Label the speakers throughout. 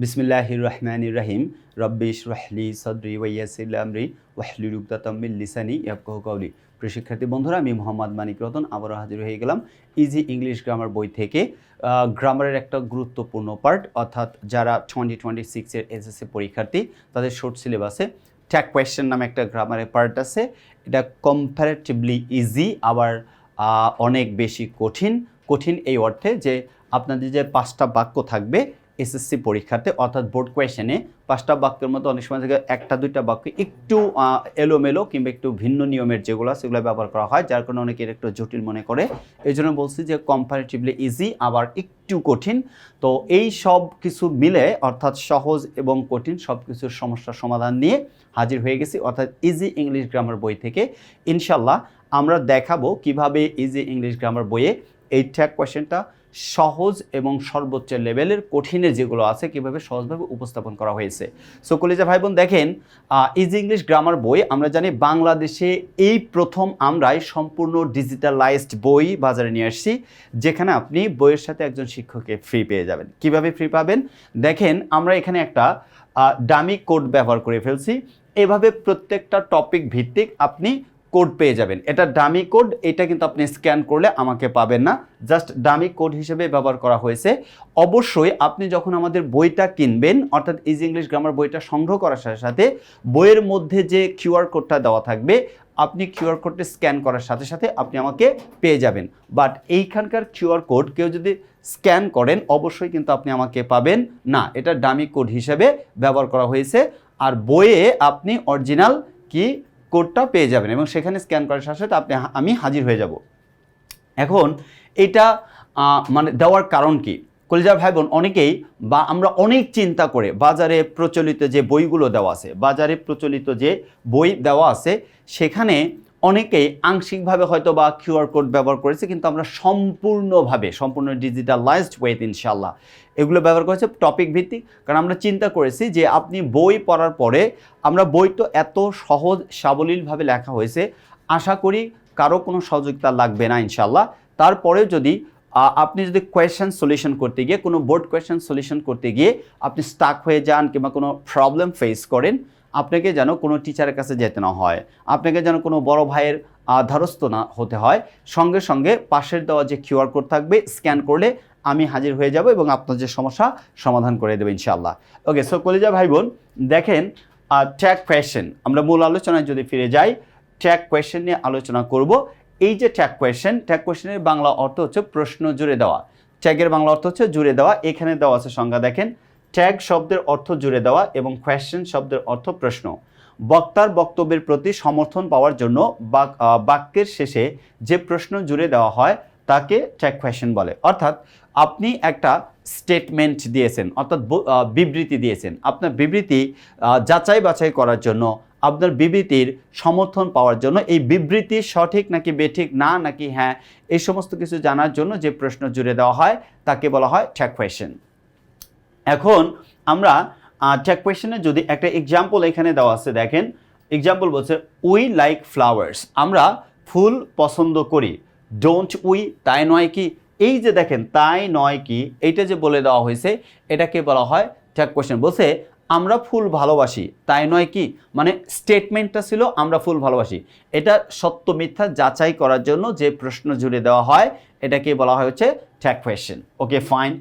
Speaker 1: বিসমিল্লাহির রহমানির রহিম রব্বিশ রহলি সদরি ওয়াইয়াসিল আমরি। ওয়াহলি রুকদাতাম্মিল লিসানি ইয়াফকাহু কাউলি প্রিয় বন্ধুরা, আমি মোহাম্মদ মানিক রতন, আবারও হাজির হয়ে গেলাম ইজি ইংলিশ গ্রামার বই থেকে। গ্রামারের একটা গুরুত্বপূর্ণ পার্ট অর্থাৎ যারা টোয়েন্টি টোয়েন্টি সিক্সের এসএসসি পরীক্ষার্থী, তাদের শর্ট সিলেবাসে ট্যাগ কোয়েশ্চেন নামে একটা গ্রামারের পার্ট আছে। এটা কম্পারেটিভলি ইজি আবার অনেক বেশি কঠিন। কঠিন এই অর্থে যে আপনাদের যে পাঁচটা বাক্য থাকবে এসএসসি পরীক্ষাতে, অর্থাৎ বোর্ড কোয়েশনে পাঁচটা বাক্যের মধ্যে অনেক সময় থেকে একটা, দুইটা বাক্য একটু এলোমেলো কিংবা একটু ভিন্ন নিয়মের যেগুলো সেগুলো ব্যবহার করা হয়, যার কারণে অনেকে একটু জটিল মনে করে। এই জন্য বলছি যে কম্পারেটিভলি ইজি আবার একটু কঠিন। তো এই সব কিছু মিলে, অর্থাৎ সহজ এবং কঠিন সব কিছুর সমস্যার সমাধান নিয়ে হাজির হয়ে গেছি, অর্থাৎ ইজি ইংলিশ গ্রামার বই থেকে। ইনশাল্লাহ আমরা দেখাবো কীভাবে ইজি ইংলিশ গ্রামার বইয়ে এই ট্যাগ কোয়েশ্চেনটা সহজ এবং সর্বোচ্চ লেভেলের কঠিনের যেগুলো আছে, কীভাবে সহজভাবে উপস্থাপন করা হয়েছে। সো কলেজা ভাই বোন দেখেন ইজি ইংলিশ গ্রামার বই, আমরা জানি বাংলাদেশে এই প্রথম আমরাই সম্পূর্ণ ডিজিটালাইজড বই বাজারে নিয়ে আসছি, যেখানে আপনি বইয়ের সাথে একজন শিক্ষককে ফ্রি পেয়ে যাবেন। কীভাবে ফ্রি পাবেন? দেখেন, আমরা এখানে একটা ডামি কোড ব্যবহার করে ফেলছি। এভাবে প্রত্যেকটা টপিক ভিত্তিক আপনি কোড পেয়ে যাবেন। এটা ডামি কোড এটা কিন্তু আপনি স্ক্যান করলে আমাকে পাবেন না। জাস্ট ডামি কোড হিসেবে ব্যবহার করা হয়েছে। অবশ্যই আপনি যখন আমাদের বইটা কিনবেন, অর্থাৎ ইজি ইংলিশ গ্রামার বইটা সংগ্রহ করার সাথে সাথে বইয়ের মধ্যে যে কিউআর কোডটা দেওয়া থাকবে, আপনি কিউআর কোডটা স্ক্যান করার সাথে সাথে আপনি আমাকে পেয়ে যাবেন। বাট এইখানকার কিউআর কোড কেউ যদি স্ক্যান করেন, অবশ্যই কিন্তু আপনি আমাকে পাবেন না। এটা ডামি কোড হিসেবে ব্যবহার করা হয়েছে। আর বইয়ে আপনি অরিজিনাল কি কোডটা পেয়ে যাবেন এবং সেখানে স্ক্যান করার সাথে সাথে আপনি আমি হাজির হয়ে যাব। এখন এটা মানে দেওয়ার কারণ কি? কলিজা ভাই বোন অনেকেই বা আমরা অনেক চিন্তা করে বাজারে প্রচলিত যে বইগুলো দেওয়া আছে, বাজারে প্রচলিত যে বই দেওয়া আছে, সেখানে অনেকেই আংশিকভাবে হয়তো বা কিউআর কোড ব্যবহার করেছে, কিন্তু আমরা সম্পূর্ণভাবে, সম্পূর্ণ ডিজিটালাইজড ওয়েতে ইনশাল্লাহ এগুলো ব্যবহার করেছে টপিক ভিত্তিক। কারণ আমরা চিন্তা করেছি যে আপনি বই পড়ার পরে আমরা বই তো এত সহজ সাবলীলভাবে লেখা হয়েছে, আশা করি কারও কোনো সহযোগিতা লাগবে না ইনশাল্লাহ তারপরেও যদি আপনি যদি কোয়েশ্চেন সলিউশন করতে গিয়ে, কোনো বোর্ড কোয়েশ্চেন সলিউশন করতে গিয়ে আপনি স্টাক হয়ে যান কিংবা কোনো প্রবলেম ফেস করেন আপনাকে যেন কোনো টিচারের কাছে যেতে না হয়, আপনাকে যেন কোনো বড় ভাইয়ের ধারস্থ না হতে হয়। সঙ্গে সঙ্গে পাশের দেওয়া যে কিউআর কোড থাকবে স্ক্যান করলে আমি হাজির হয়ে যাব এবং আপনার যে সমস্যা, সমাধান করে দেবো ইনশাআল্লাহ। ওকে সো কলিজা ভাই বোন দেখেন ট্যাগ কোয়েশ্চেন আমরা মূল আলোচনায় যদি ফিরে যাই ট্যাগ কোয়েশ্চেন নিয়ে আলোচনা করব। এই যে ট্যাগ কোয়েশ্চেন ট্যাগ কোয়েশ্চেনের বাংলা অর্থ হচ্ছে প্রশ্ন জুড়ে দেওয়া। ট্যাগের বাংলা অর্থ হচ্ছে জুড়ে দেওয়া। এখানে দেওয়া আছে সংজ্ঞা দেখেন। ট্যাগ শব্দের অর্থ জুড়ে দেওয়া এবং কোয়েশ্চেন শব্দের অর্থ প্রশ্ন। বক্তার বক্তব্যের প্রতি সমর্থন পাওয়ার জন্য বাক- বাক্যের শেষে যে প্রশ্ন জুড়ে দেওয়া হয়, তাকে ট্যাগ কোয়েশ্চেন বলে। অর্থাৎ আপনি একটা স্টেটমেন্ট দিয়েছেন, অর্থাৎ বিবৃতি দিয়েছেন। আপনার বিবৃতি যাচাই বাছাই করার জন্য, আপনার বিবৃতির সমর্থন পাওয়ার জন্য, এই বিবৃতি সঠিক নাকি বেঠিক, না নাকি হ্যাঁ এই সমস্ত কিছু জানার জন্য যে প্রশ্ন জুড়ে দেওয়া হয়, তাকে বলা হয় ট্যাগ কোয়েশ্চেন এখন আমরা ট্যাগ কোয়েশ্চেনে যদি একটা এক্সাম্পল এখানে দেওয়া আছে, দেখেন। এক্সাম্পল বলছে উই লাইক ফ্লাওয়ার্স আমরা ফুল পছন্দ করি। ডোন্ট উই তাই নয় কি? এই যে দেখেন, তাই নয় কি? এইটা যে বলে দেওয়া হয়েছে, এটাকে বলা হয় ট্যাগ কোয়েশ্চেন বলছে, আমরা ফুল ভালোবাসি। তাই নয় কি? মানে স্টেটমেন্টটা ছিল, আমরা ফুল ভালোবাসি। এটা সত্য মিথ্যা যাচাই করার জন্য যে প্রশ্ন জুড়ে দেওয়া হয়, এটাকে বলা হয় হচ্ছে ট্যাগ কোয়েশ্চেন ওকে ফাইন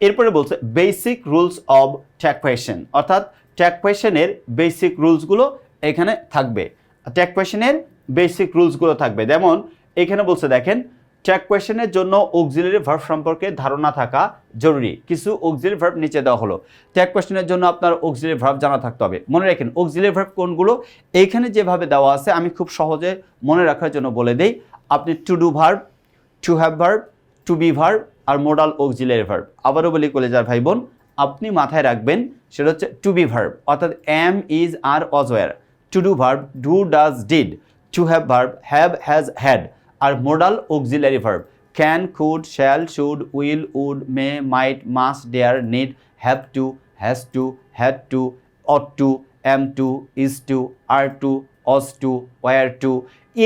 Speaker 1: এরপরে বলছে basic rules of tag question অর্থাৎ ট্যাগ কোয়েশ্চেনের বেসিক রুলসগুলো এখানে থাকবে। ট্যাগ কোয়েশ্চেনের বেসিক রুলসগুলো থাকবে। যেমন, এখানে বলছে, দেখেন ট্যাগ কোয়েশনের জন্য অক্সিলারি ভার্ব সম্পর্কে ধারণা থাকা জরুরি। কিছু অক্সিলারি ভার্ব নিচে দেওয়া হলো। ট্যাগ কোয়েশনের জন্য আপনার অক্সিলারি ভার্ব জানা থাকতে হবে। মনে রাখেন অক্সিলারি ভার্ব কোনগুলো? এইখানে যেভাবে দেওয়া আছে, আমি খুব সহজে মনে রাখার জন্য বলে দেই। আপনি to do verb to have verb to be verb R modal auxiliary verb আবারও বলি কলেজার ভাই বোন আপনি মাথায় রাখবেন, সেটা হচ্ছে টু বি ভার্ব অর্থাৎ am is are was were to do verb do does did to have verb have has had R modal auxiliary verb can could shall should will would may might must dare need have to has to had to ought to am to is to are to was to were to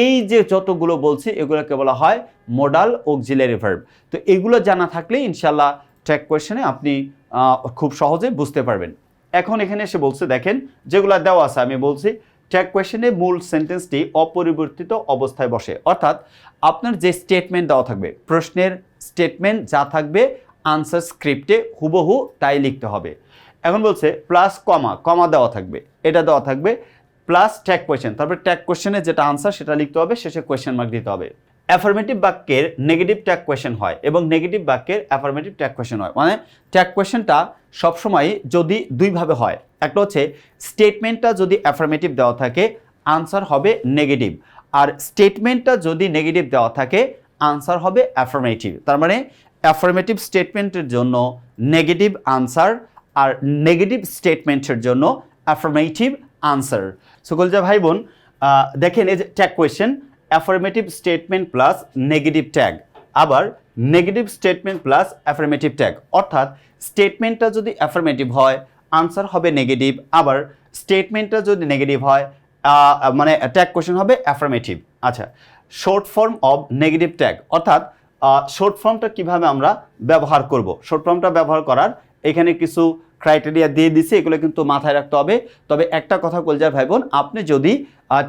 Speaker 1: এই যে যতগুলো বলছি, এগুলোকে বলা হয় modal auxiliary verb তো এগুলো জানা থাকলে ইনশাল্লাহ ট্যাগ কোয়েশ্চেনে আপনি খুব সহজে বুঝতে পারবেন। এখন এখানে এসে বলছে, দেখেন, যেগুলো দেওয়া আছে, আমি বলছি ট্যাগ কোয়েশ্চেনে মূল সেন্টেন্সটি অপরিবর্তিত অবস্থায় বসে। অর্থাৎ আপনার যে স্টেটমেন্ট দেওয়া থাকবে, প্রশ্নের স্টেটমেন্ট যা থাকবে আনসার স্ক্রিপ্টে হুবহু তাই লিখতে হবে। এখন বলছে প্লাস কমা কমা দেওয়া থাকবে। এটা দেওয়া থাকবে প্লাস ট্যাগ কোয়েশ্চেন তারপরে ট্যাগ কোয়েশ্চেনের যেটা আনসার সেটা লিখতে হবে, শেষে কোয়েশ্চেন মার্ক দিতে হবে। অ্যাফার্মেটিভ বাক্যের নেগেটিভ ট্যাগ কোয়েশ্চেন হয় এবং নেগেটিভ বাক্যের অ্যাফার্মেটিভ ট্যাগ কোয়েশ্চেন হয়। মানে ট্যাগ কোয়েশ্চেনটা সবসময় যদি দুইভাবে হয়, একটা হচ্ছে স্টেটমেন্টটা যদি অ্যাফার্মেটিভ দেওয়া থাকে আনসার হবে নেগেটিভ আর স্টেটমেন্টটা যদি নেগেটিভ দেওয়া থাকে আনসার হবে অ্যাফার্মেটিভ তার মানে অ্যাফার্মেটিভ স্টেটমেন্টের জন্য নেগেটিভ আনসার আর নেগেটিভ স্টেটমেন্টের জন্য অ্যাফার্মেটিভ আনসার সকল যা ভাই বোন দেখেন এই যে tag question affirmative statement plus negative tag আবার negative statement plus affirmative tag অর্থাৎ স্টেটমেন্টটা যদি অ্যাফার্মেটিভ হয় আনসার হবে নেগেটিভ আবার স্টেটমেন্টটা যদি নেগেটিভ হয় মানে ট্যাগ কোয়েশ্চেন হবে অ্যাফার্মেটিভ আচ্ছা short form of negative tag অর্থাৎ শর্ট ফর্মটা কীভাবে আমরা ব্যবহার করব? শর্ট ফর্মটা ব্যবহার করার এখানে কিছু ক্রাইটেরিয়া দিয়ে দিছি, এগুলো কিন্তু মাথায় রাখতে হবে। তবে একটা কথা কলজার ভাই বোন, আপনি যদি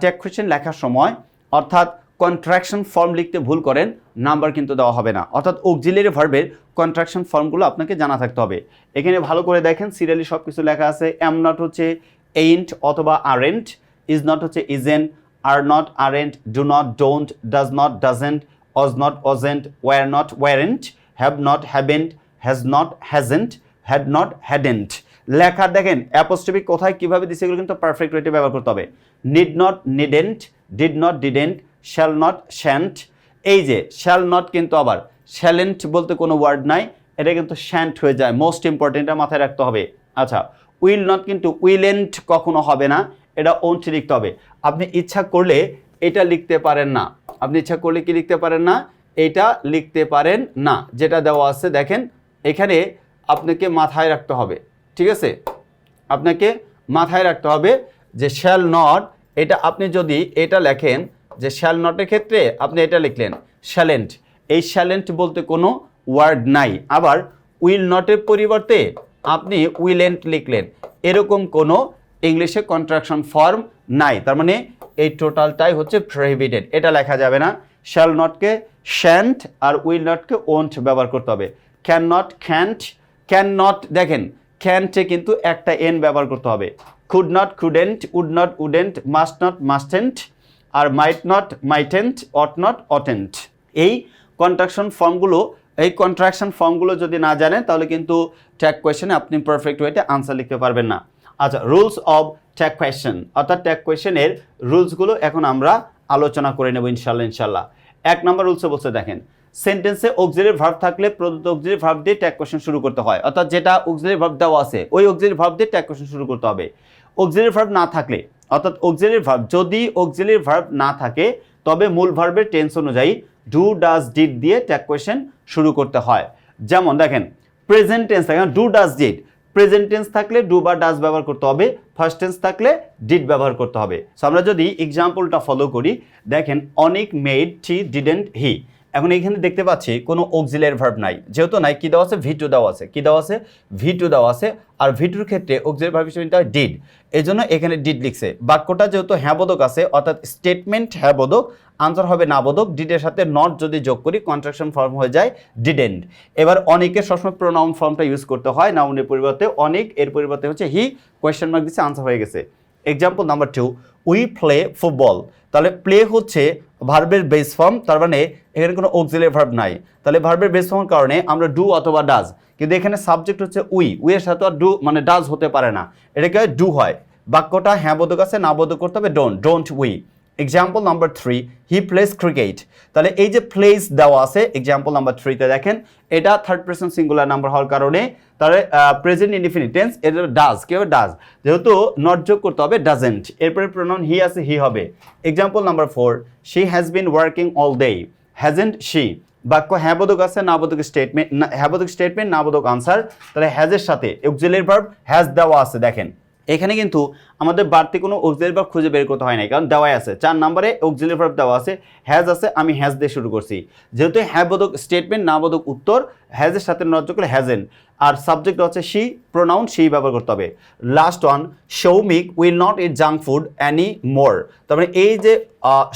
Speaker 1: ট্যাগ কোয়েশ্চেন লেখার সময় অর্থাৎ কন্ট্রাকশন ফর্ম লিখতে ভুল করেন নাম্বার কিন্তু দেওয়া হবে না। অর্থাৎ অক্সিলারি ভার্বের কন্ট্রাকশন ফর্মগুলো আপনাকে জানা থাকতে হবে। এখানে ভালো করে দেখেন সিরিয়ালি সব কিছু লেখা আছে এম নট হচ্ছে এইন্ট অথবা আরেন্ট ইজ নট হচ্ছে isn't are not aren't do not don't does not doesn't was not wasn't were not weren't have not haven't has not hasn't had not hadn't লেখা দেখেন apostrophe কোথায়, কীভাবে দিছে, এগুলো কিন্তু পারফেক্ট ওয়েতে ব্যবহার করতে হবে। Need not needn't did not didn't shall not shan't এই যে শ্যাল নট কিন্তু আবার শ্যালেন্ট বলতে কোনো ওয়ার্ড নাই, এটা কিন্তু শ্যান্ট হয়ে যায় মোস্ট ইম্পর্টেন্টটা মাথায় রাখতে হবে। আচ্ছা উইল নট কিন্তু উইলেন্ট কখনো হবে না, এটা ওন্ট লিখতে হবে। আপনি ইচ্ছা করলে এটা লিখতে পারেন না। আপনি ইচ্ছা করলে কি লিখতে পারেন না? এটা লিখতে পারেন না, যেটা দেওয়া আছে দেখেন, এখানে আপনাকে মাথায় রাখতে হবে, ঠিক আছে? আপনাকে মাথায় রাখতে হবে যে শ্যাল নট এটা আপনি যদি এটা লেখেন যে শ্যাল নটের ক্ষেত্রে আপনি এটা লিখলেন শ্যালেন্ট এই শ্যালেন্ট বলতে কোনো ওয়ার্ড নাই। আবার উইল নটের পরিবর্তে আপনি উইলেন্ট লিখলেন। এরকম কোনো ইংলিশে কন্ট্রাকশন ফর্ম নাই। তার মানে এই টোটালটাই হচ্ছে প্রহিবিটেড এটা লেখা যাবে না। শ্যাল নটকে শ্যান্ট আর উইল নটকে ওন্ট ব্যবহার করতে হবে। Can not can't can not দেখেন ক্যান্টে কিন্তু একটা এন ব্যবহার করতে হবে। Could not couldn't would not wouldn't must not mustn't R might not mightn't ought not oughtn't এই কন্ট্রাকশন ফর্মগুলো এই কন্ট্রাকশন ফর্মগুলো যদি না জানেন, তাহলে কিন্তু ট্যাগ কোয়েশনে আপনি পারফেক্ট ওয়েতে আনসার লিখতে পারবেন না। আচ্ছা রুলস অব ট্যাগ কোয়েশন অর্থাৎ ট্যাগ কোয়েশনের রুলসগুলো এখন আমরা আলোচনা করে নেব ইনশাল্লাহ ইনশাল্লাহ এক নম্বর রুলসে বলছে, দেখেন সেন্টেন্সে অক্সিলারি ভার্ব থাকলে প্রদত্ত অক্সিলারি ভার্ব দিয়ে ট্যাগ কোয়েশন শুরু করতে হয়। অর্থাৎ যেটা অক্সিলারি ভার্ব দেওয়া আছে, ওই অক্সিলারি ভার্ব দিয়ে ট্যাগ কোয়েশন শুরু করতে হবে। অক্সিলারি ভার্ব না থাকলে, অর্থাৎ অক্সিলারি ভার্ব যদি অক্সিলারি ভার্ব না থাকে, তবে মূল ভার্বের টেন্স অনুযায়ী ডু ডাজ ডিড দিয়ে ট্যাগ কোয়েশন শুরু করতে হয়। যেমন দেখেন প্রেজেন্ট টেন্স থাকে do does did present tense থাকলে ডু বা ডাজ ব্যবহার করতে হবে ফার্স্ট টেন্স থাকলে ডিড ব্যবহার করতে হবে। সো আমরা যদি এক্সাম্পলটা ফলো করি, দেখেন, অনেক মেড টি ডিডেন্ট হি এখন এখানে দেখতে পাচ্ছি কোনো অক্সিলারি ভার্ব নাই। যেহেতু নাই, কি দেওয়া আছে? ভি টু দেওয়া আছে। কি দেওয়া আছে? ভি টু দেওয়া আছে। আর ভি টুর ক্ষেত্রে অক্সিলারি ভার্ব হিসেবে হয় ডিড এই জন্য এখানে ডিড লিখছে। বাক্যটা যেহেতু হ্যাবোধক আছে, অর্থাৎ স্টেটমেন্ট হ্যাবোধক আনসার হবে নাবোধক ডিডের সাথে নট যদি যোগ করি কন্ট্রাকশন ফর্ম হয়ে যায় ডিডেন্ট এবার অনেকের সবসময় প্রোনাউন ফর্মটা ইউজ করতে হয় নাউনের পরিবর্তে অনেক, এর পরিবর্তে হচ্ছে হি কোয়েশ্চেন মার্ক দিচ্ছে আনসার হয়ে গেছে। Example number two we play football তাহলে প্লে হচ্ছে ভার্বের বেস ফর্ম তার মানে এখানে কোনো অক্সিলের ভার্ব নাই। তাহলে ভার্বের বেস ফর্মের কারণে আমরা ডু অথবা ডাজ কিন্তু এখানে সাবজেক্ট হচ্ছে উই উইয়ের সাথে ডু মানে ডাজ হতে পারে না। এটাকে ডু হয়। বাক্যটা হ্যাঁ বোধক আছে, না বোধক করতে হবে don't don't we example number three he plays cricket তাহলে এই যে প্লেস দেওয়া আছে এক্সাম্পল নাম্বার থ্রিতে দেখেন, এটা থার্ড পার্সন সিঙ্গুলার নাম্বার হওয়ার কারণে তাহলে প্রেজেন্ট ইনডিফিনিট টেন্স এটা ডাজ কি হবে ডাজ যেহেতু নট করতে হবে ডাজেন্ট এরপরে প্রোনাউন হি আছে হি হবে। Example number four she has been working all day hasn't she বাক্য হ্যাবোধক আছে, নাবোধক স্টেটমেন্ট হ্যাবোধক স্টেটমেন্ট নাবোধক আনসার তাহলে হ্যাজের সাথে অক্সিলারি ভার্ব হ্যাজ দেওয়া আছে, দেখেন। এখানে কিন্তু আমাদের বাড়তি কোনো অক্সিলারি ভার্ব খুঁজে বের করতে হয় না কারণ দেওয়াই আছে। চার নম্বরে অক্সিলারি ভার্ব দেওয়া আছে হ্যাজ আছে, আমি হ্যাজ দিয়ে শুরু করছি। যেহেতু হ্যাঁ বোধক স্টেটমেন্ট না বোধক উত্তর হ্যাজের সাথে নজ্জ করলে হ্যাজেন আর সাবজেক্ট হচ্ছে সি প্রোনাউন সেই ব্যবহার করতে হবে। Last one Soumik will not eat junk food any more তারপরে এই যে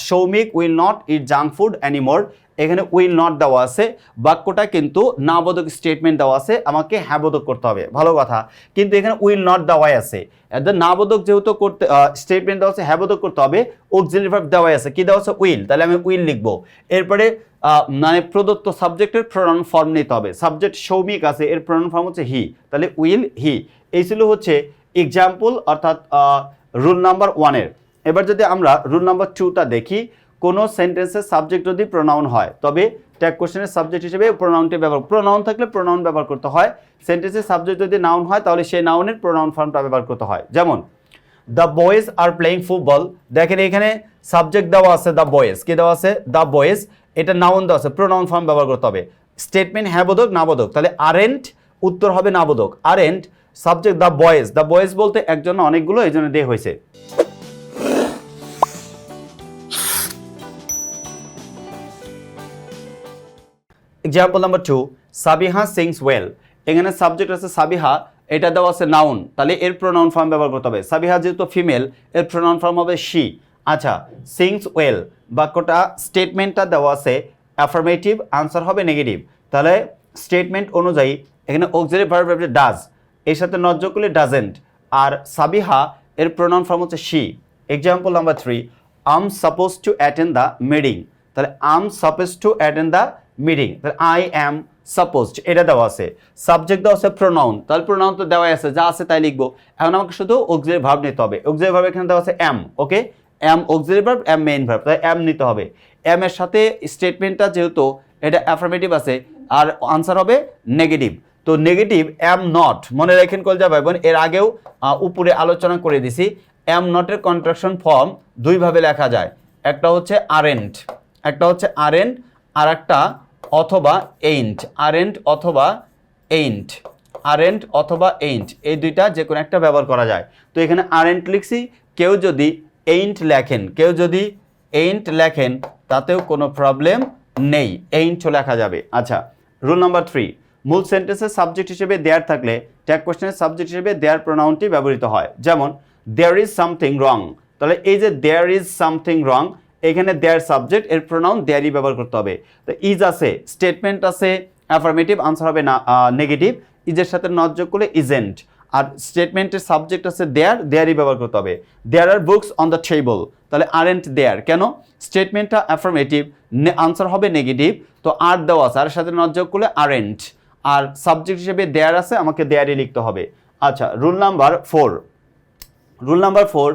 Speaker 1: Soumik will not eat junk food any more এখানে উইল নট দেওয়া আছে, বাক্যটা কিন্তু নাবোধক স্টেটমেন্ট দেওয়া আছে, আমাকে হ্যাবোধক করতে হবে, ভালো কথা। কিন্তু এখানে উইল নট দেওয়াই আছে। এদের নাবোধক যেহেতু করতে স্টেটমেন্ট দেওয়া আছে, হ্যাবোধক করতে হবে অক্সিলারি দেওয়াই আছে। কি দেওয়া আছে? উইল তাহলে আমি উইল লিখব। এরপরে মানে প্রদত্ত সাবজেক্টের প্রনাউন ফর্ম নিতে হবে। সাবজেক্ট সৌমিক আছে, এর প্রনাউন ফর্ম হচ্ছে হি তাহলে উইল হি এই ছিল হচ্ছে এক্সাম্পল অর্থাৎ রুল নাম্বার ওয়ানের এবার যদি আমরা রুল নাম্বার টুটা দেখি কোনো সেন্টেন্সের সাবজেক্ট যদি প্রোনাউন হয়, তবে ট্যাগ কোশ্চেনের সাবজেক্ট হিসেবে প্রোনাউনটি ব্যবহার প্রোনাউন থাকলে প্রোনাউন ব্যবহার করতে হয়। সেন্টেন্সের সাবজেক্ট যদি নাউন হয়, তাহলে সেই নাউনের প্রোনাউন ফর্মটা ব্যবহার করতে হয়। যেমন the boys are playing football দেখেন এখানে সাবজেক্ট দেওয়া আছে দ্য বয়েজ কি দেওয়া আছে? দ্য বয়েজ এটা নাউন দেওয়া আছে প্রোনাউন ফর্ম ব্যবহার করতে হবে। স্টেটমেন্ট হ্যাঁ বোধক তাহলে আরেন্ট উত্তর হবে না বোধক। Aren't subject the boys the boys বলতে একজন অনেকগুলো এই জন্য দিয়ে হয়েছে। Example number two Sabiha sings well এখানে সাবজেক্ট আছে সাবিহা এটা দেওয়া আছে নাউন তাহলে এর প্রোনাউন ফর্ম ব্যবহার করতে হবে। সাবিহা যেহেতু ফিমেল এর প্রোনাউন ফর্ম হবে শি আচ্ছা সিংস ওয়েল বাক্যটা স্টেটমেন্টটা দেওয়া আছে। অ্যাফার্মেটিভ আনসার হবে নেগেটিভ তাহলে স্টেটমেন্ট অনুযায়ী, এখানে অক্সিলারি ভার্ব ডাজ এর সাথে নজ্জ করলে ডাজেন্ট আর সাবিহা এর প্রোনাউন ফর্ম হচ্ছে she example number three I'm suppose to attend the meeting তাহলে I'm suppose to attend the meeting I am supposed এটা দেওয়া আছে। সাবজেক্ট দেওয়া আছে প্রোনাউন তাহলে প্রোনাউন তো দেওয়াই আছে, যা আছে তাই লিখব। এখন আমাকে শুধু অক্সিলারি ভার্ব নিতে হবে। অক্সিলারি ভার্ব এখানে দেওয়া আছে am okay am auxiliary verb am main verb তাই এম নিতে হবে। এম এর সাথে স্টেটমেন্টটা যেহেতু, এটা অ্যাফার্মেটিভ আছে, আর আনসার হবে নেগেটিভ তো নেগেটিভ এম নট মনে রাখেন কলজা ভাই বোন এর আগেও উপরে আলোচনা করে দিছি। এম নটের কন্ট্রাকশন ফর্ম দুইভাবে লেখা যায়। একটা হচ্ছে আরেন্ট একটা হচ্ছে আরেন্ট আর একটা অথবা এইন্ট আরেন্ট অথবা এইন্ট আরেন্ট অথবা এইন্ট এই দুইটা যে কোনো একটা ব্যবহার করা যায়। তো এখানে আরেন্ট লিখছি, কেউ যদি এইন্ট লেখেন, কেউ যদি এইন্ট লেখেন, তাতেও কোনো প্রবলেম নেই এইন্টও লেখা যাবে। আচ্ছা রুল নাম্বার থ্রি মূল সেন্টেন্সের সাবজেক্ট হিসেবে দেয়ার থাকলে ট্যাগ কোশ্চেনের সাবজেক্ট হিসেবে দেয়ার প্রোনাউনটি ব্যবহৃত হয়। যেমন দেয়ার ইজ সামথিং রং তাহলে এই যে দেয়ার ইজ সামথিং রং এখানে দেয়ার সাবজেক্ট এর প্রোনাউন দেয়ারই ব্যবহার করতে হবে। তো ইজ আছে স্টেটমেন্ট আছে অ্যাফার্মেটিভ আনসার হবে না নেগেটিভ ইজের সাথে নট যোগ করলে ইজেন্ট আর স্টেটমেন্টের সাবজেক্ট আছে দেয়ার দেয়ারই ব্যবহার করতে হবে। There are books on the table তাহলে আর আরেন্ট দেয়ার কেন স্টেটমেন্টটা অ্যাফার্মেটিভ আনসার হবে নেগেটিভ তো আর দেওয়া আছে। আর সাথে নট যোগ করলে আরেন্ট আর সাবজেক্ট হিসেবে দেয়ার আছে, আমাকে দেয়ারই লিখতে হবে। আচ্ছা rule number four rule number four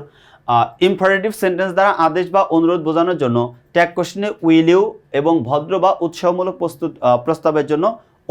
Speaker 1: imperative sentence দ্বারা আদেশ বা অনুরোধ বোঝানোর জন্য ট্যাগ কোশ্চেনে উইল ইউ এবং ভদ্র বা উৎসাহমূলক প্রস্তুত প্রস্তাবের জন্য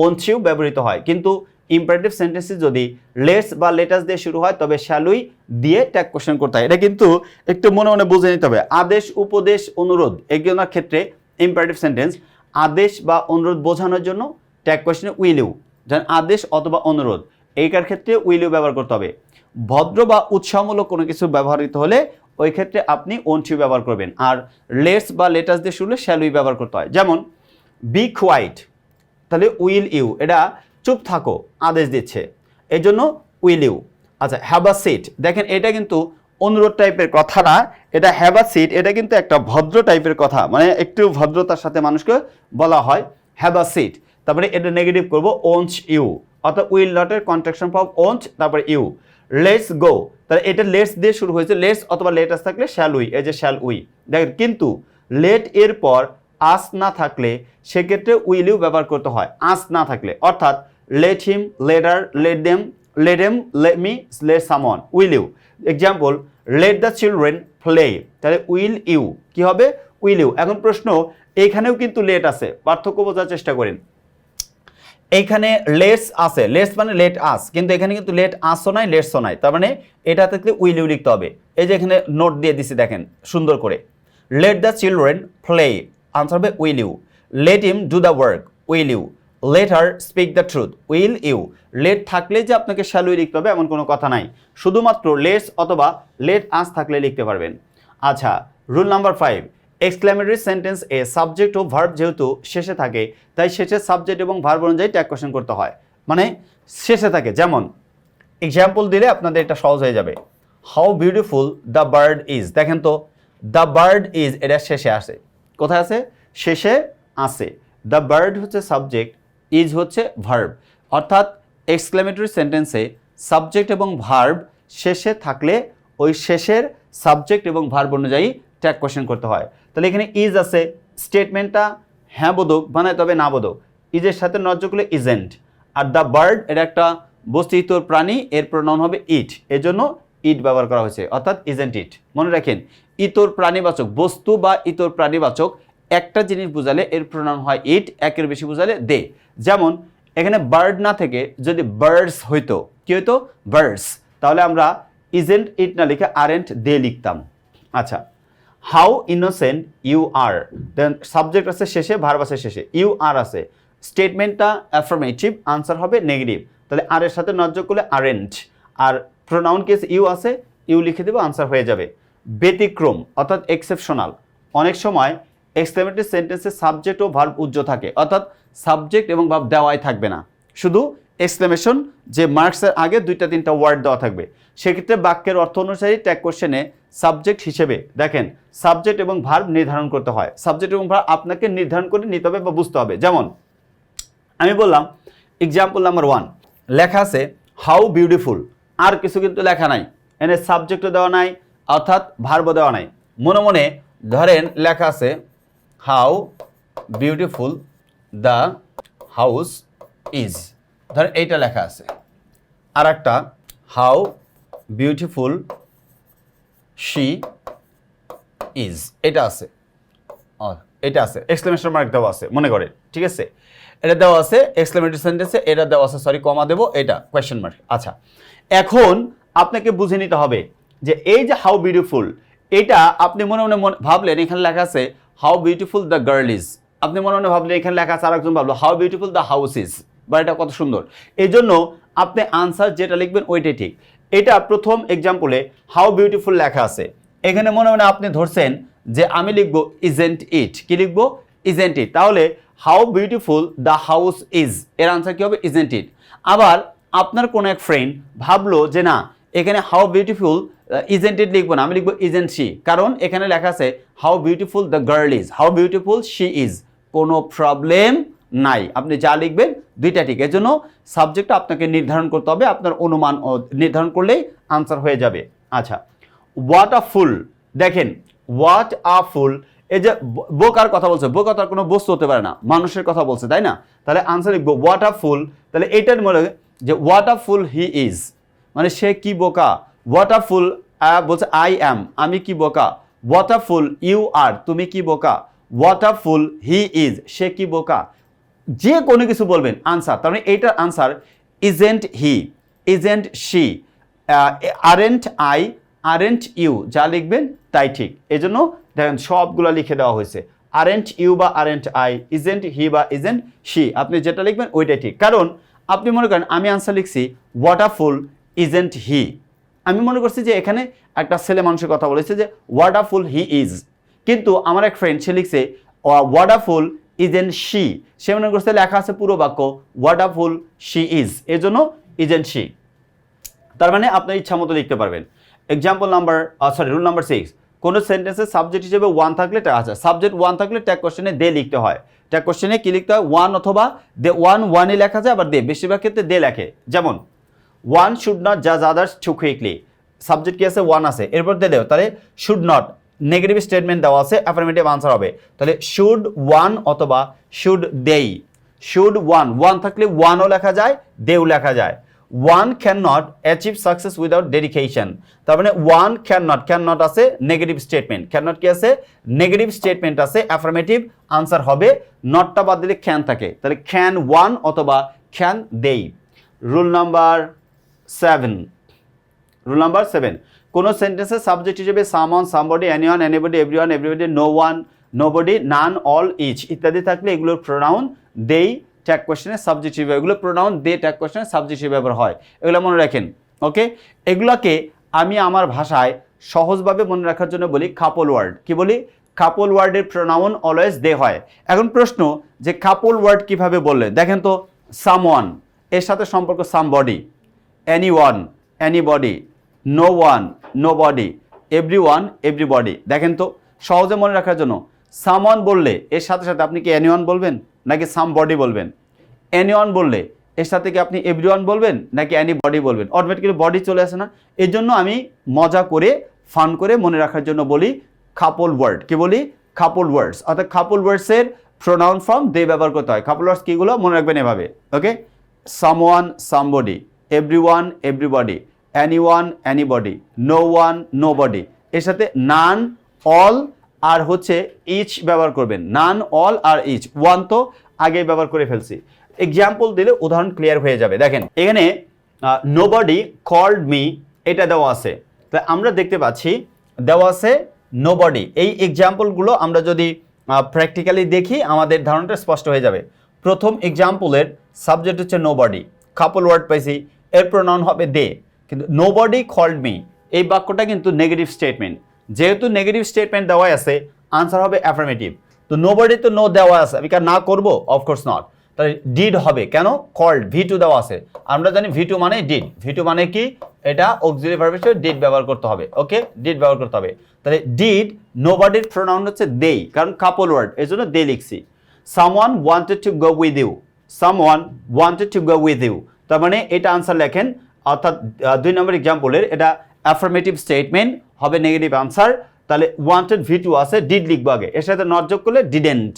Speaker 1: অনছিউ ব্যবহৃত হয়। কিন্তু ইম্পারেটিভ সেন্টেন্সে যদি লেটস বা লেটাস দিয়ে শুরু হয়, তবে শ্যালুই দিয়ে ট্যাগ কোশ্চেন করতে হয়। এটা কিন্তু একটু মনে মনে বুঝে নিতে হবে। আদেশ, উপদেশ, অনুরোধ এগুলোর ক্ষেত্রে ইম্পারেটিভ সেন্টেন্স আদেশ বা অনুরোধ বোঝানোর জন্য ট্যাগ কোশ্চেনে উইল ইউ যেন আদেশ অথবা অনুরোধ এইটার ক্ষেত্রে উইল ইউ ব্যবহার করতে হবে। ভদ্র বা উৎসাহমূলক কোনো কিছু ব্যবহৃত হলে ওই ক্ষেত্রে আপনি ওনটিউ ব্যবহার করবেন। আর লেটস বা লেটাস দিয়ে শুরু শ্যালুই ব্যবহার করতে হয়। যেমন বি কোয়াইট তাহলে উইল ইউ এটা চুপ থাকো, আদেশ দিচ্ছে। এই জন্য উইল ইউ আচ্ছা হ্যাভ সিট দেখেন এটা কিন্তু অনুরোধ টাইপের কথা না, এটা হ্যাভ সিট এটা কিন্তু একটা ভদ্র টাইপের কথা মানে একটু ভদ্রতার সাথে মানুষকে বলা হয় হ্যাভ সিট তারপরে এটা নেগেটিভ করব ওনচ ইউ অর্থাৎ উইল নটের কন্ট্রাকশন ফর্ম ওনচ তারপরে ইউ লেটস গো তাহলে এটা লেটস দিয়ে শুরু হয়েছে। লেটস অথবা লেটাস থাকলে শ্যাল উই এই যে শ্যাল উই দেখেন, কিন্তু লেট এর পর আস না থাকলে সেক্ষেত্রে উইল ইউ ব্যবহার করতে হয়। আস না থাকলে। অর্থাৎ let him letter late them let em let me let someone will you example let the children play তাহলে উইল ইউ কি হবে? উইল ইউ এখন প্রশ্ন, এখানেও কিন্তু লেট আছে। পার্থক্য বোঝার চেষ্টা করেন। এইখানে লেটস আছে। লেটস মানে লেট আস কিন্তু এখানে কিন্তু লেট আসও নাই লেটসও নাই। তার মানে এটা থাকলে উইল ইউ লিখতে হবে। এই যে এখানে নোট দিয়ে দিছি, দেখেন, সুন্দর করে। Let the children play answer হবে will you let him do the work will you let her speak the truth will you let থাকলে যে আপনাকে শ্যালুই লিখতে হবে, এমন কোনো কথা নাই। শুধুমাত্র লেটস অথবা লেট আস থাকলে লিখতে পারবেন। আচ্ছা rule number five exclamatory sentence এ সাবজেক্ট ও ভার্ব যেহেতু শেষে থাকে, তাই শেষে সাবজেক্ট এবং ভার্ব অনুযায়ী ট্যাগ কোশ্চেন করতে হয়। মানে শেষে থাকে, যেমন এক্সাম্পল দিলে আপনাদের এটা সহজ হয়ে যাবে। How beautiful the bird is দেখেন তো দ্য বার্ড ইজ এটা শেষে আসে। কোথায় আছে শেষে আসে। দ্য বার্ড হচ্ছে সাবজেক্ট ইজ হচ্ছে ভার্ব অর্থাৎ এক্সক্লেমেটরি সেন্টেন্সে সাবজেক্ট এবং ভার্ব শেষে থাকলে ওই শেষের সাবজেক্ট এবং ভার্ব অনুযায়ী ট্যাগ কোশ্চেন করতে হয়। তাহলে এখানে ইজ আছে স্টেটমেন্টটা হ্যাঁ বোধক, বানায় তবে না বোধক। ইজের সাথে নজ্য করলে ইজেন্ট আর দ্য বার্ড এটা একটা বস্তু ইতর প্রাণী, এর প্রণাম হবে ইট এজন্য ইট ব্যবহার করা হয়েছে, অর্থাৎ ইজেন্ট ইট মনে রাখেন, ইতর প্রাণীবাচক, বস্তু বা ইতর প্রাণীবাচক, একটা জিনিস বোঝালে এর প্রণাম হয় ইট একের বেশি বোঝালে দে যেমন, এখানে বার্ড না থেকে যদি বার্ডস হইতো, কি হইতো? বার্ডস তাহলে আমরা ইজেন্ট ইট না লিখে আরেন্ট দে লিখতাম। আচ্ছা how innocent you are then subject আছে শেষে ভার্ব আছে শেষে। ইউ আর আছে। স্টেটমেন্টটা অ্যাফার্মেটিভ আনসার হবে নেগেটিভ তাহলে আর এর সাথে নজর করলে আরেন্ট আর প্রোনাউন কেস ইউ আছে ইউ লিখে দেবো আনসার হয়ে যাবে। ব্যতিক্রম, অর্থাৎ এক্সেপশনাল অনেক সময় এক্সক্লেমেটরি সেন্টেন্সে সাবজেক্ট ও ভার্ব উজ্জ্ব থাকে। অর্থাৎ সাবজেক্ট এবং ভার্ব দেওয়াই থাকবে না। শুধু এক্সক্লেমেশন যে মার্কসের আগে দুইটা তিনটা ওয়ার্ড দেওয়া থাকবে। সেক্ষেত্রে বাক্যের অর্থ অনুসারী ট্যাগ কোশ্চেনে সাবজেক্ট হিসেবে দেখেন সাবজেক্ট এবং ভার্ব নির্ধারণ করতে হয়। সাবজেক্ট এবং ভার্ব আপনাকে নির্ধারণ করে নিতে হবে বা বুঝতে হবে। যেমন, আমি বললাম এক্সাম্পল নাম্বার ওয়ান লেখা আছে হাউ বিউটিফুল আর কিছু কিন্তু লেখা নাই। এনে সাবজেক্টও দেওয়া নাই, অর্থাৎ ভার্বও দেওয়া নাই। মনে মনে ধরেন লেখা আছে how beautiful the house is ধরেন এইটা লেখা আছে। আর একটা হাউ বিউটিফুল শি ইজ এটা আছে। এটা আছে। এক্সক্লেমেশন মার্ক দেওয়া আছে, মনে করে, ঠিক আছে? এটা দেওয়া আছে এক্সক্লেমেটরি সেন্টেন্সে এটা দেওয়া আছে সরি কমা দেবো, এটা কোয়েশ্চেন মার্ক আচ্ছা এখন আপনাকে বুঝে নিতে হবে যে এই যে হাউ বিউটিফুল এটা আপনি মনে মনে- ভাবলেন, এখানে লেখা আছে how beautiful the girl is আপনি মনে মনে ভাবলেন, এখানে লেখা আছে আরেকজন ভাবলো how beautiful the house is বা এটা কত সুন্দর। এই জন্য আপনি আনসার যেটা লিখবেন ওইটাই ঠিক। এটা প্রথম এক্সাম্পলে হাউ বিউটিফুল লেখা আছে। এখানে মনে মনে আপনি ধরছেন যে আমি লিখব ইজেন্ট ইট কি লিখব? ইজেন্ট ইট তাহলে how beautiful the house is এর আনসার কী হবে? ইজেন্ট ইট আবার আপনার কোনো এক ফ্রেন্ড ভাবলো যে না, এখানে হাউ বিউটিফুল ইজেন্ট ইট লিখব না। আমি লিখব ইজেন্ট শি কারণ এখানে লেখা আছে how beautiful the girl is how beautiful she is কোনো প্রবলেম নাই। আপনি যা লিখবেন দুইটা ঠিক। এর জন্য সাবজেক্টটা আপনাকে নির্ধারণ করতে হবে। আপনার অনুমান নির্ধারণ করলেই আনসার হয়ে যাবে। আচ্ছা হোয়াট আ ফুল দেখেন হোয়াট আ ফুল এই যে বোকার কথা বলছে। বোকা তার কোনো বস্তু হতে পারে না। মানুষের কথা বলছে, তাই না? তাহলে আনসার লিখব হোয়াট আ ফুল তাহলে এইটার মনে যে what a full he is মানে সে কি বোকা? হোয়াট আ ফুল বলছে আই অ্যাম আমি কি বোকা? হোয়াট আ ফুল ইউ আর তুমি কি বোকা? What a full he is সে কি বোকা? যে কোনো কিছু বলবেন আনসার তার মানে এইটার answer isn't he isn't she aren't I aren't you যা লিখবেন তাই ঠিক। এই জন্য দেখেন সবগুলো লিখে দেওয়া হয়েছে। আরেন্ট ইউ বা আরেন্ট আই ইজেন্ট হি বা ইজেন্ট শি আপনি যেটা লিখবেন ওইটাই ঠিক। কারণ আপনি মনে করেন, আমি আনসার লিখছি ওয়াটারফুল ইজেন্ট হি আমি মনে করছি যে এখানে একটা ছেলে মানুষের কথা বলেছে যে ওয়াটারফুল হি ইজ কিন্তু আমার এক ফ্রেন্ড সে লিখছে ওয়াটারফুল ইজেন শি সে মনে করছে লেখা আছে পুরো বাক্য ওয়াটারফুল শি ইজ এজন্য এন শি তার মানে আপনার ইচ্ছা মতো লিখতে পারবেন। Example number sorry rule number six কোনো সেন্টেন্সের সাবজেক্ট হিসেবে ওয়ান থাকলে আছে সাবজেক্ট ওয়ান থাকলে ট্যাগ কোশ্চেনে দে লিখতে হয়। ট্যাগ কোশ্চেনে কি লিখতে হয়? ওয়ান অথবা দে ওয়ান ওয়ানে লেখা যায়, আবার দে বেশিরভাগ ক্ষেত্রে দে লেখে। যেমন ওয়ান শুড নট জাজ আদার্স টু কুইকলি সাবজেক্ট কি আছে? ওয়ান আছে। এরপর দে দেও। তাহলে শুড নট নেগেটিভ স্টেটমেন্ট দেওয়া আছে অ্যাফার্মেটিভ আনসার হবে। তাহলে শুড ওয়ান অথবা should they should one one থাকলে ওয়ানও লেখা যায় দেও লেখা যায়। One can not achieve success without dedication তার মানে one can not can not আছে নেগেটিভ স্টেটমেন্ট ক্যান নট কি আছে? নেগেটিভ স্টেটমেন্ট আছে অ্যাফার্মেটিভ আনসার হবে। নটটা বাদ দিলে ক্যান থাকে। তাহলে ক্যান ওয়ান অথবা can they rule number seven rule number seven কোনো সেন্টেন্সের সাবজেক্ট হিসেবে someone somebody anyone anybody everyone everybody no one nobody none all each ইত্যাদি থাকলে এগুলোর প্রোনাউন দেই ট্যাগ কোয়েশ্চেনে সাবজেক্ট হিসেবে, এগুলো প্রোনাউন দে ট্যাগ কোয়েশ্চেনে সাবজেক্ট হিসেবে ব্যবহার হয়। এগুলো মনে রাখেন ওকে এগুলোকে আমি আমার ভাষায় সহজভাবে মনে রাখার জন্য বলি কাপল ওয়ার্ড কি বলি? কাপল ওয়ার্ডের প্রোনাউন অলওয়েজ দে হয়। এখন প্রশ্ন যে কাপল ওয়ার্ড কীভাবে বললে? দেখেন তো সামওয়ান এর সাথে সম্পর্ক somebody any one anybody no one no body every one everybody দেখেন তো, সহজে মনে রাখার জন্য সামওয়ান বললে এর সাথে সাথে আপনি কি এনি ওয়ান বলবেন? নাকি সাম বডি বলবেন? এনি ওয়ান বললে এর সাথে কি আপনি এভরি ওয়ান বলবেন? নাকি অ্যানি বডি বলবেন? অটোমেটিক্যালি বডি চলে আসে না। এর জন্য আমি মজা করে ফান করে মনে রাখার জন্য বলি খাপল ওয়ার্ড কি বলি? খাপল ওয়ার্ডস অর্থাৎ খাপল ওয়ার্ডসের প্রোনাউন ফর্ম দে ব্যবহার করতে হয়। কাপল ওয়ার্ডস কীগুলো মনে রাখবেন এভাবে। Okay someone somebody every one everybody any one anybody no one no body এর সাথে নান অল আর হচ্ছে ইচ ব্যবহার করবেন। নান অল আর ইচ ওয়ান তো আগে ব্যবহার করে ফেলছি। এক্সাম্পল দিলে উদাহরণ ক্লিয়ার হয়ে যাবে। দেখেন, এখানে নো বডি কল্ড মি এটা দেওয়া আছে। তা আমরা দেখতে পাচ্ছি, দেওয়া আছে নো বডি এই এক্সাম্পলগুলো আমরা যদি প্র্যাকটিক্যালি দেখি, আমাদের ধারণাটা স্পষ্ট হয়ে যাবে। প্রথম এক্সাম্পলের সাবজেক্ট হচ্ছে নো বডি কাপল ওয়ার্ড পাইছি, এর প্রোনাউন হবে দে কিন্তু নো বডি কল্ড মি এই বাক্যটা কিন্তু নেগেটিভ স্টেটমেন্ট যেহেতু নেগেটিভ স্টেটমেন্ট দেওয়াই আছে আনসার হবে অ্যাফার্মেটিভ তো নো বডি তো নো দেওয়া আছে। আমি কার না করব? অফকোর্স নট তাহলে ডিড হবে। কেন? কল্ড ভি টু দেওয়া আছে। আমরা জানি ভি টু মানে ডিড ভি টু মানে কি? এটা অক্সিলি ভার্ব হিসেবে ডিড ব্যবহার করতে হবে। ওকে ডিড ব্যবহার করতে হবে। তাহলে ডিড নো বডির প্রোনাউন হচ্ছে দেই কারণ কাপল ওয়ার্ড এই জন্য দে লিখছি। Some someone wanted to go with you someone wanted to go with you তার মানে এটা আনসার লেখেন অর্থাৎ দুই নম্বর এক্সাম্পলের এটা অ্যাফার্মেটিভ স্টেটমেন্ট হবে নেগেটিভ আনসার তাহলে ওয়ান্টেড ভি টু আছে ডিড লিখব আগে। এর সাথে নট যোগ করলে ডিডেন্ট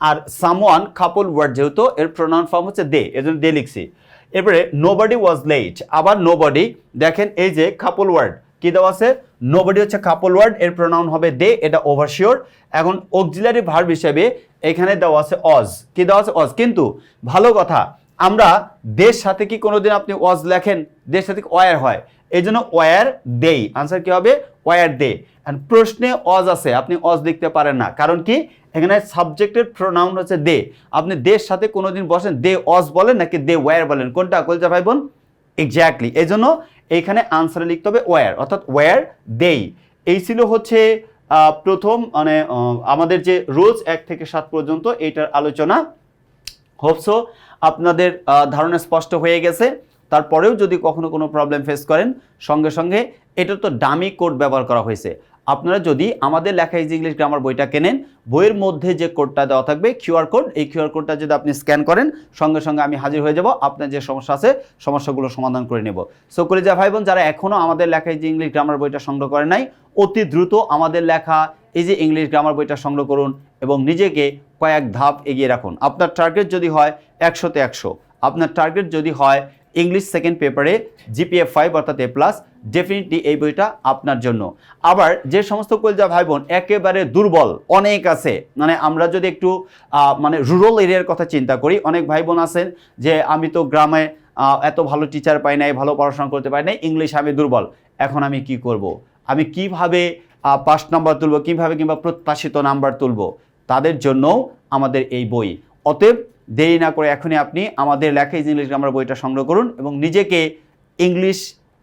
Speaker 1: আর সামওয়ান কাপল ওয়ার্ড যেহেতু, এর প্রোনাউন ফর্ম হচ্ছে দে এর জন্য দে লিখছি। এরপরে নোবডি ওয়াজ লেট আবার নোবডি দেখেন এই যে কাপল ওয়ার্ড কি দেওয়া আছে? নোবডি হচ্ছে কাপল ওয়ার্ড এর প্রোনাউন হবে দে এটা ওভারশিওর এখন অক্সিলারি ভার্ব হিসেবে এখানে দেওয়া আছে অজ কি দেওয়া আছে? অজ কিন্তু, ভালো কথা আমরা দেশ সাথে কি কোনোদিন আপনি ওয়াজ লেখেন? দেশ সাথে ওয়ার হয়? এই জন্য ওয়ার দেই। আনসার কি হবে? ওয়ার দে অ্যান্ড প্রশ্নে অজ আছে, আপনি অজ লিখতে পারেন না। কারণ কি? এখানে সাবজেক্টের প্রোনাউন হচ্ছে দে আপনি দেশ সাথে কোনোদিন বসেন, দে অজ বলেন নাকি দে ওয়ার বলেন? কোনটা? কলজা ভাই বোন এক্স্যাক্টলি এই জন্য এইখানে আনসারে লিখতে হবে ওয়ার, অর্থাৎ ওয়ার দেই। এই ছিল হচ্ছে প্রথম মানে আমাদের যে রোজ এক থেকে সাত পর্যন্ত এইটার আলোচনা। হোপসো আপনাদের ধারণা স্পষ্ট হয়ে গেছে। তারপরেও যদি কখনো কোনো প্রবলেম ফেস করেন, সঙ্গে সঙ্গে এটা তো ডামি কোড ব্যবহার করা হয়েছে। আপনারা যদি আমাদের লেখা ইজি ইংলিশ গ্রামার বইটা কেনেন, বইয়ের মধ্যে যে কোডটা দেওয়া থাকবে কিউআর কোড এই কিউআর কোডটা যদি আপনি স্ক্যান করেন, সঙ্গে সঙ্গে আমি হাজির হয়ে যাব, আপনার যে সমস্যা আছে, সমস্যাগুলো সমাধান করে নেব। সো যা ভাই বোন যারা এখনও আমাদের লেখা ইজি ইংলিশ গ্রামার বইটা সংগ্রহ করে নাই, অতি দ্রুত আমাদের লেখা এই যে ইংলিশ গ্রামার বইটা সংগ্রহ করুন এবং নিজেকে কয়েক ধাপ এগিয়ে রাখুন। আপনার টার্গেট যদি হয় একশোতে একশো। আপনার টার্গেট যদি হয় ইংলিশ সেকেন্ড পেপারে জিপিএ ফাইভ অর্থাৎ এ প্লাস ডেফিনেটলি এই বইটা আপনার জন্য। আবার যে সমস্ত কলজা ভাই বোন একেবারে দুর্বল, অনেক আছে মানে আমরা যদি একটু মানে রুরাল এরিয়ার কথা চিন্তা করি, অনেক ভাই বোন আছেন যে আমি তো গ্রামে এত ভালো টিচার পাই নাই, ভালো পড়াশোনা করতে পারি নাই ইংলিশ আমি দুর্বল। এখন আমি কি করব। আমি কীভাবে পাস নাম্বার তুলব, কীভাবে কিংবা প্রত্যাশিত নাম্বার তুলব? তাদের জন্যও আমাদের এই বই। অতএব দেরি না করে এখনই আপনি আমাদের লেখা ইজ ইংলিশ গ্রামার বইটা সংগ্রহ করুন এবং নিজেকে ইংলিশ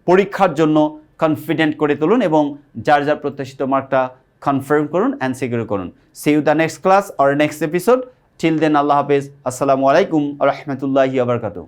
Speaker 1: পরীক্ষার জন্য কনফিডেন্ট করে তুলুন এবং যার যার প্রত্যাশিত মার্কটা কনফার্ম করুন অ্যান্ড সিকিউর করুন। See you the next class or next episode till then আল্লাহ হাফেজ। আসসালামু আলাইকুম রহমতুল্লাহি আবরকাতু